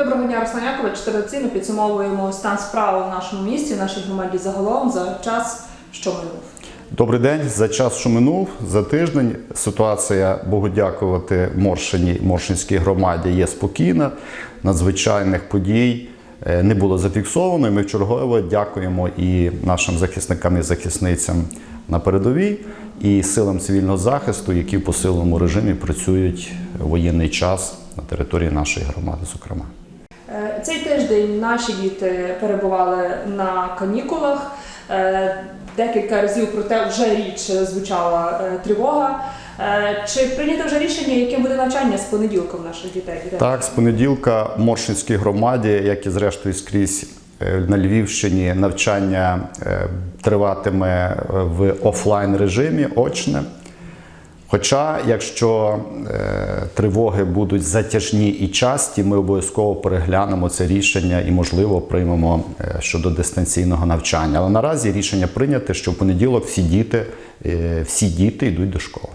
Доброго дня, Руслан Якович. Традиційно підсумовуємо стан справи в нашому місті, в нашій громаді загалом за час, що минув. Добрий день. За час, що минув, за тиждень ситуація, Богу дякувати, Моршині, Моршинській громаді є спокійна. Надзвичайних подій е, не було зафіксовано. Ми вчергово дякуємо і нашим захисникам і захисницям на передовій, і силам цивільного захисту, які в посиленому режимі працюють воєнний час на території нашої громади, зокрема. Тиждень наші діти перебували на канікулах. Е, Декілька разів про те вже річ звучала е, тривога. Е, Чи прийнято вже рішення, яким буде навчання з понеділка в наших дітей? Так, з понеділка в Моршинській громаді, як і зрештою скрізь на Львівщині, навчання триватиме в офлайн режимі, очне. Хоча, якщо е, тривоги будуть затяжні і часті, ми обов'язково переглянемо це рішення і, можливо, приймемо е, щодо дистанційного навчання. Але наразі рішення прийняте, що в понеділок всі діти, е, всі діти йдуть до школи.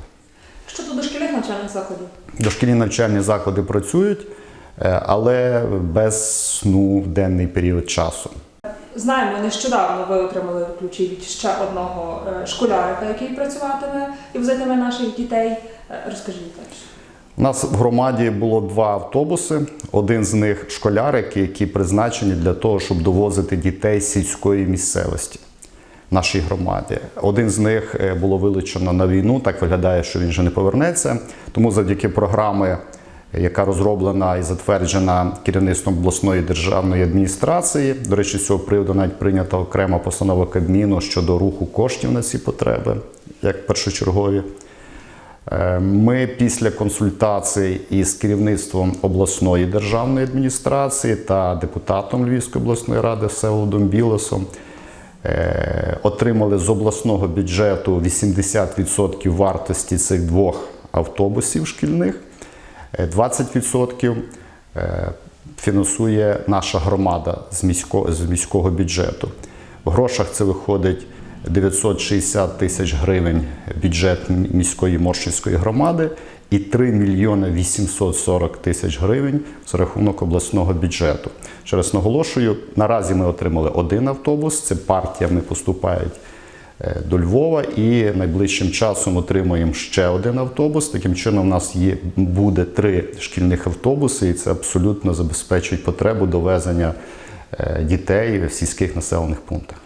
Щодо дошкільних навчальних закладів? Дошкільні навчальні заклади працюють, е, але без сну в денний період часу. Знаємо, нещодавно ви отримали ключі від ще одного е, школярика, який працюватиме і взятиме наших дітей. Е, Розкажіть далі. У нас в громаді було два автобуси. Один з них школярики, які призначені для того, щоб довозити дітей з сільської місцевості нашій громаді. Один з них е, було вилучено на війну. Так виглядає, що він вже не повернеться. Тому завдяки програми, яка розроблена і затверджена керівництвом обласної державної адміністрації. До речі, з цього приводу навіть прийнята окрема постанова Кабміну щодо руху коштів на ці потреби, як першочергові. Е, Ми після консультацій із керівництвом обласної державної адміністрації та депутатом Львівської обласної ради Всеволодом Білосом е, отримали з обласного бюджету 80% вартості цих двох автобусів шкільних. Е, 20% е, фінансує наша громада з міського, з міського бюджету. В грошах це виходить 960 тисяч гривень бюджет міської Моршинської громади і 3 мільйони 840 тисяч гривень за рахунок обласного бюджету. Ще раз наголошую, наразі ми отримали один автобус, це партіями поступають до Львова і найближчим часом отримуємо ще один автобус. Таким чином, у нас є, буде три шкільних автобуси, і це абсолютно забезпечить потребу довезення е, дітей в сільських населених пунктах.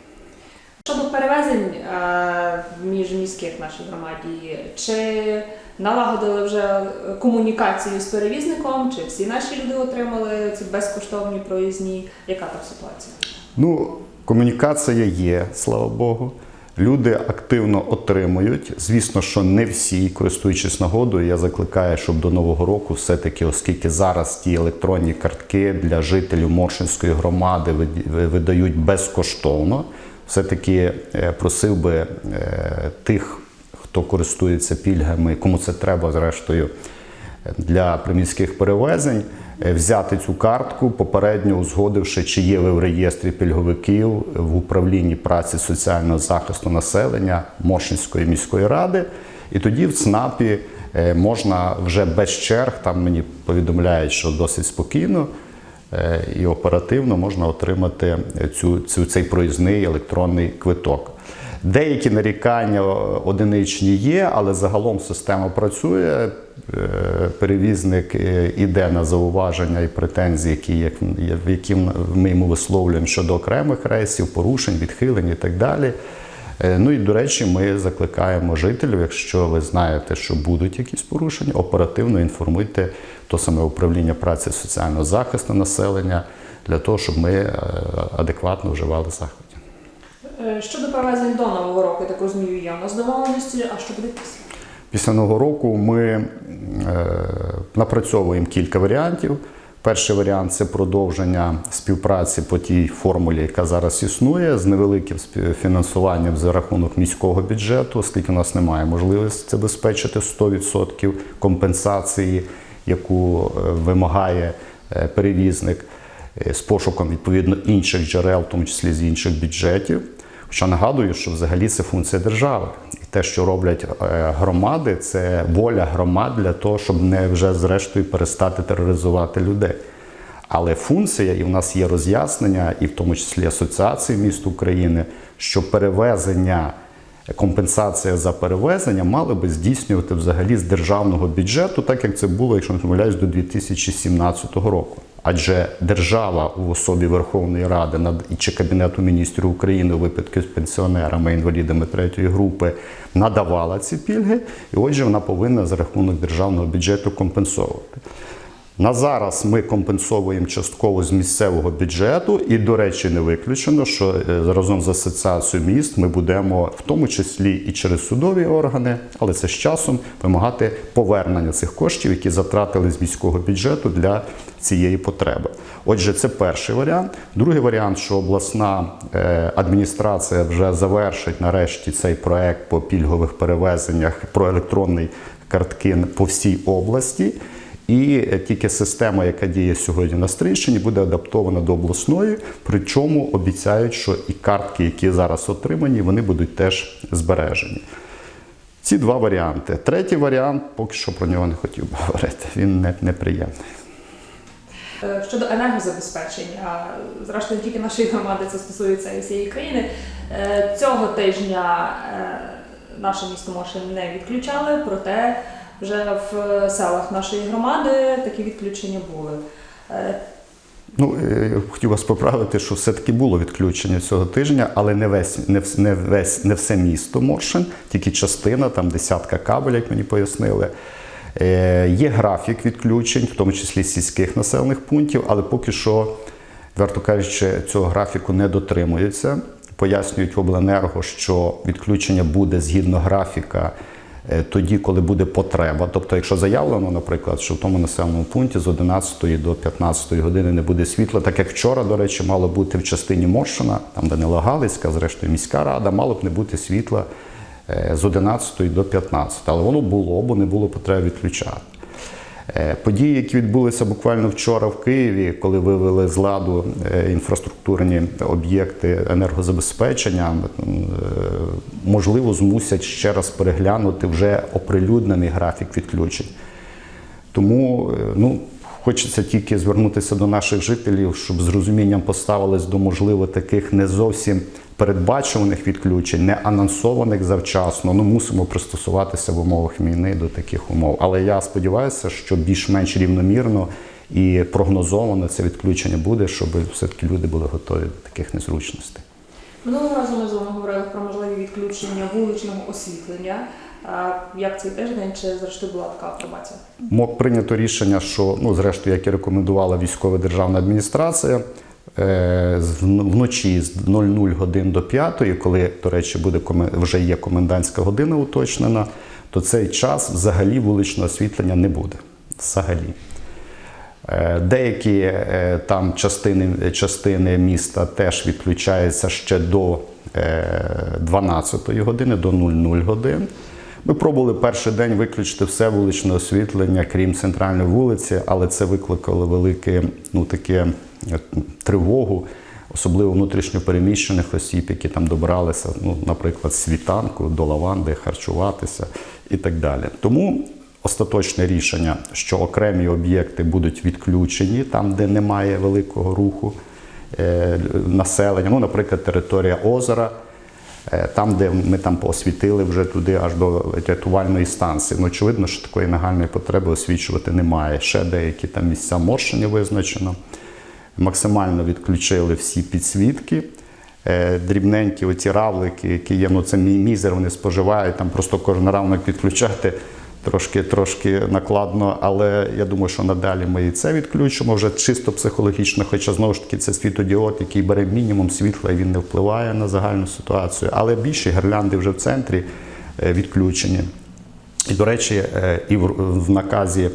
Щодо перевезень е, між міських в нашій громаді, чи налагодили вже комунікацію з перевізником, чи всі наші люди отримали ці безкоштовні проїзні? Яка там ситуація? Ну, комунікація є, слава Богу. Люди активно отримують. Звісно, що не всі, користуючись нагодою, я закликаю, щоб до Нового року все-таки, оскільки зараз ті електронні картки для жителів Моршинської громади видають безкоштовно, все-таки е, просив би е, тих, хто користується пільгами, кому це треба, зрештою, для приміських перевезень взяти цю картку, попередньо узгодивши, чи є ви в реєстрі пільговиків в управлінні праці соціального захисту населення Моршинської міської ради. І тоді в ЦНАПі е, можна вже без черг, там мені повідомляють, що досить спокійно е, і оперативно можна отримати цю, цю, цей проїзний електронний квиток. Деякі нарікання одиничні є, але загалом система працює. Е, Перевізник е, іде на зауваження і претензії, які, які ми йому висловлюємо щодо окремих рейсів, порушень, відхилень і так далі. Е, Ну і до речі, ми закликаємо жителів, якщо ви знаєте, що будуть якісь порушення, оперативно інформуйте то саме управління праці соціального захисту населення для того, щоб ми адекватно вживали заходи. Е, Щодо перевезень до Нового року, я так розумію, є у нас домовленості, а що буде після? Після нового року ми е, напрацьовуємо кілька варіантів. Перший варіант це продовження співпраці по тій формулі, яка зараз існує, з невеликим фінансуванням за рахунок міського бюджету, оскільки у нас немає можливості забезпечити 100% компенсації, яку е, вимагає е, перевізник, з пошуком відповідно інших джерел, в тому числі з інших бюджетів. Хоча нагадую, що взагалі це функція держави. І те, що роблять е, громади, це воля громад для того, щоб не вже зрештою перестати тероризувати людей. Але функція, і в нас є роз'яснення, і в тому числі Асоціації міст України, що перевезення, компенсація за перевезення мали би здійснювати взагалі з державного бюджету, так як це було, якщо не помиляюсь, до 2017 року. Адже держава у особі Верховної Ради над- чи Кабінету міністрів України у випадку з пенсіонерами, інвалідами третьої групи надавала ці пільги, і отже, вона повинна за рахунок державного бюджету компенсовувати. На зараз ми компенсовуємо частково з місцевого бюджету, і, до речі, не виключено, що е, разом з асоціацією міст ми будемо в тому числі і через судові органи, але це з часом вимагати повернення цих коштів, які затратили з міського бюджету для цієї потреби. Отже, це перший варіант. Другий варіант, що обласна е, адміністрація вже завершить нарешті цей проект по пільгових перевезеннях про електронний картки по всій області. І тільки система, яка діє сьогодні на Стрийщині, буде адаптована до обласної. Причому обіцяють, що і картки, які зараз отримані, вони будуть теж збережені. Ці два варіанти. Третій варіант, поки що про нього не хотів би говорити. Він не, неприємний. Е, Щодо енергозабезпечення, зрештою, тільки нашої громади це стосується і всієї країни. Е, Цього тижня е, наше місто Мошин не відключали, проте вже в селах нашої громади такі відключення були. Е, Ну, е, хотів вас поправити, що все-таки було відключення цього тижня, але не весь, не, не весь, не все місто Моршин, тільки частина, там десятка кабель, як мені пояснили. Е, є графік відключень, в тому числі сільських населених пунктів, але поки що, варто кажучи, цього графіку не дотримуються. Пояснюють обленерго, що відключення буде згідно графіка тоді, коли буде потреба. Тобто, якщо заявлено, наприклад, що в тому населеному пункті з 11 до 15 години не буде світла, так як вчора, до речі, мало бути в частині Моршина, там Данила Галицька, зрештою міська рада, мало б не бути світла е, з 11 до 15. Але воно було, бо не було потреби відключати. Е, Події, які відбулися буквально вчора в Києві, коли вивели з ладу е, інфраструктурні об'єкти енергозабезпечення, е, можливо, змусять ще раз переглянути вже оприлюднений графік відключень. Тому ну, хочеться тільки звернутися до наших жителів, щоб з розумінням поставились до можливо таких не зовсім передбачуваних відключень, не анонсованих завчасно. Ну мусимо пристосуватися в умовах війни до таких умов. Але я сподіваюся, що більш-менш рівномірно і прогнозовано це відключення буде, щоб все-таки люди були готові до таких незручностей. Минулого разу ми з вами говорили про можливі відключення вуличного освітлення. Як цей тиждень, чи зрештою була така апробація? Мо- прийнято рішення, що ну, зрештою, як і рекомендувала військова державна адміністрація, е, вночі з 00 годин до 5, коли, до речі, буде вже є комендантська година уточнена, то цей час взагалі вуличного освітлення не буде. Взагалі. Е, Деякі е, там частини, частини міста теж відключаються ще до е, 12 години, до 00 годин. Ми пробували перший день виключити все вуличне освітлення, крім центральної вулиці, але це викликало велике, ну таке е, тривогу, особливо внутрішньопереміщених осіб, які там добралися, ну, наприклад, світанку до лаванди, харчуватися і так далі. Тому остаточне рішення, що окремі об'єкти будуть відключені там, де немає великого руху е, населення. Ну, наприклад, територія озера, там, де ми там освітили вже туди аж до рятувальної станції. Ну, очевидно, що такої нагальної потреби освічувати немає. Ще деякі там місця морщення визначено. Максимально відключили всі підсвітки. Е, Дрібненькі оці равлики, які є, ну це мізер, вони споживають, там просто кожен равник відключати трошки, трошки накладно, але я думаю, що надалі ми і це відключимо вже чисто психологічно, хоча знову ж таки це світодіод, який бере мінімум світла і він не впливає на загальну ситуацію. Але більші гірлянди вже в центрі е, відключені. І, до речі, е, і в, наказі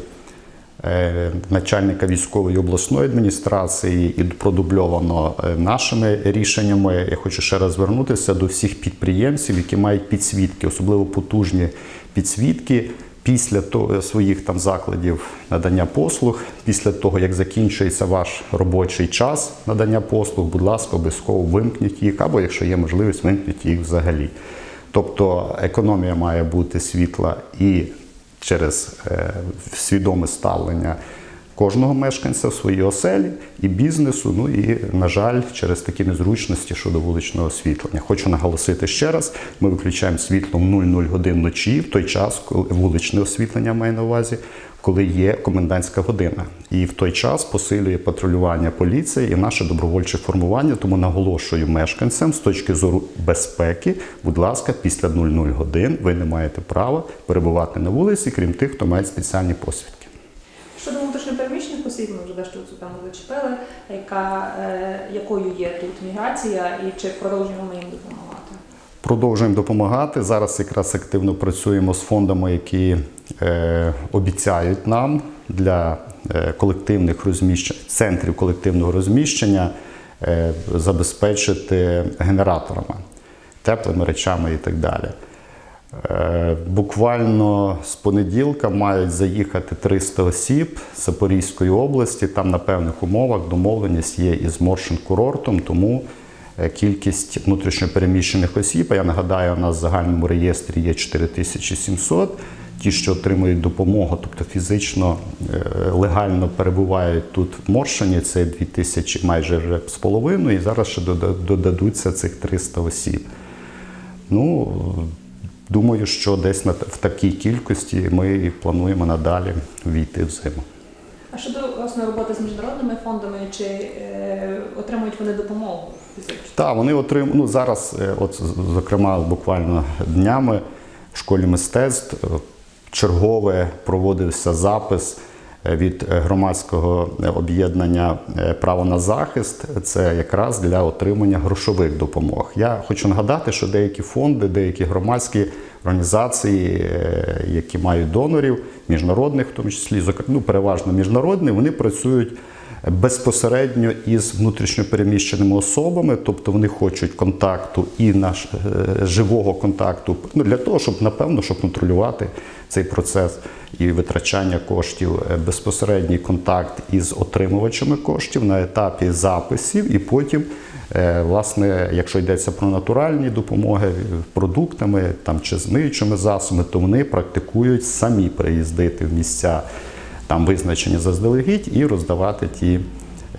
е, начальника військової обласної адміністрації і продубльовано нашими рішеннями. Я хочу ще раз звернутися до всіх підприємців, які мають підсвітки, особливо потужні підсвітки. Після того, своїх там закладів надання послуг, після того як закінчується ваш робочий час надання послуг, будь ласка, обов'язково вимкніть їх, або якщо є можливість, вимкніть їх взагалі. Тобто економія має бути світла і через е, свідоме ставлення кожного мешканця в своїй оселі і бізнесу. Ну і, на жаль, через такі незручності щодо вуличного освітлення. Хочу наголосити ще раз: ми виключаємо світло в 00 годин вночі, в той час, коли вуличне освітлення має на увазі, коли є комендантська година. І в той час посилює патрулювання поліції і наше добровольче формування. Тому наголошую мешканцям з точки зору безпеки, будь ласка, після 00 годин ви не маєте права перебувати на вулиці, крім тих, хто має спеціальні посвідки. Щодо внутрішньопереміщених осіб, ми вже дещо цю тему зачепили, яка, е, якою є тут міграція і чи продовжуємо ми їм допомагати? Продовжуємо допомагати. Зараз якраз активно працюємо з фондами, які е, обіцяють нам для е, колективних розміщень, центрів колективного розміщення е, забезпечити генераторами, теплими речами і так далі. Е, Буквально з понеділка мають заїхати 300 осіб з Запорізької області. Там на певних умовах домовленість є із Моршин курортом, тому е, кількість внутрішньопереміщених осіб, а я нагадаю, у нас в загальному реєстрі є 4700. Ті, що отримують допомогу, тобто фізично е, легально перебувають тут в Моршині, це 2000 майже з половиною, і зараз ще дода- додадуться цих 300 осіб. Ну, думаю, що десь на, в такій кількості ми і плануємо надалі війти в зиму. А щодо власне роботи з міжнародними фондами, чи е, отримують вони допомогу? Так, вони отримують, ну зараз, е, от зокрема, буквально днями в школі мистецтв е, чергове проводився запис від громадського об'єднання е, Право на захист. Це якраз для отримання грошових допомог. Я хочу нагадати, що деякі фонди, деякі громадські організації, е, які мають донорів, міжнародних, в тому числі, ну, переважно міжнародні, вони працюють безпосередньо із внутрішньопереміщеними особами, тобто вони хочуть контакту і наш е, живого контакту ну, для того, щоб напевно щоб контролювати цей процес і витрачання коштів, е, безпосередній контакт із отримувачами коштів на етапі записів, і потім, е, власне, якщо йдеться про натуральні допомоги продуктами там чи змиючими засобами, то вони практикують самі приїздити в місця там визначені заздалегідь і роздавати ті,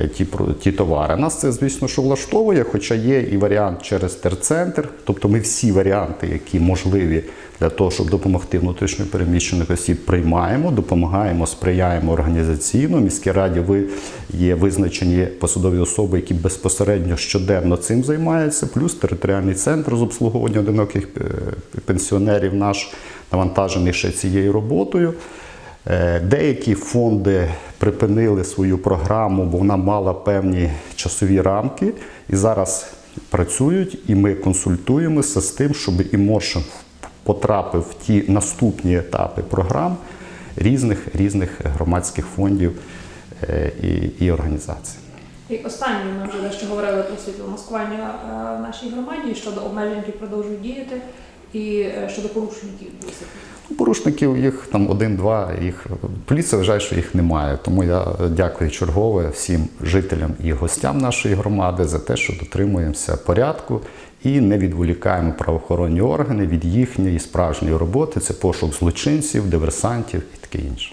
е, ті, ті товари. Нас це, звісно, що влаштовує, хоча є і варіант через терцентр. Тобто ми всі варіанти, які можливі для того, щоб допомогти внутрішньо переміщених осіб, приймаємо, допомагаємо, сприяємо організаційно. В міській раді ви є визначені посадові особи, які безпосередньо щоденно цим займаються, плюс територіальний центр з обслуговування одиноких е, пенсіонерів наш навантажений ще цією роботою. Е, Деякі фонди припинили свою програму, бо вона мала певні часові рамки, і зараз працюють, і ми консультуємося з тим, щоб і Моршин потрапив в ті наступні етапи програм різних, різних громадських фондів е, і, і організацій. І останнє ми вже дещо говорили про світломаскування е, в нашій громаді щодо обмежень, які продовжують діяти, і е, щодо порушників. Ну, Порушників їх там один-два. Їх поліція вважає, що їх немає. Тому я дякую чергове всім жителям і гостям нашої громади за те, що дотримуємося порядку і не відволікаємо правоохоронні органи від їхньої справжньої роботи. Це пошук злочинців, диверсантів і таке інше.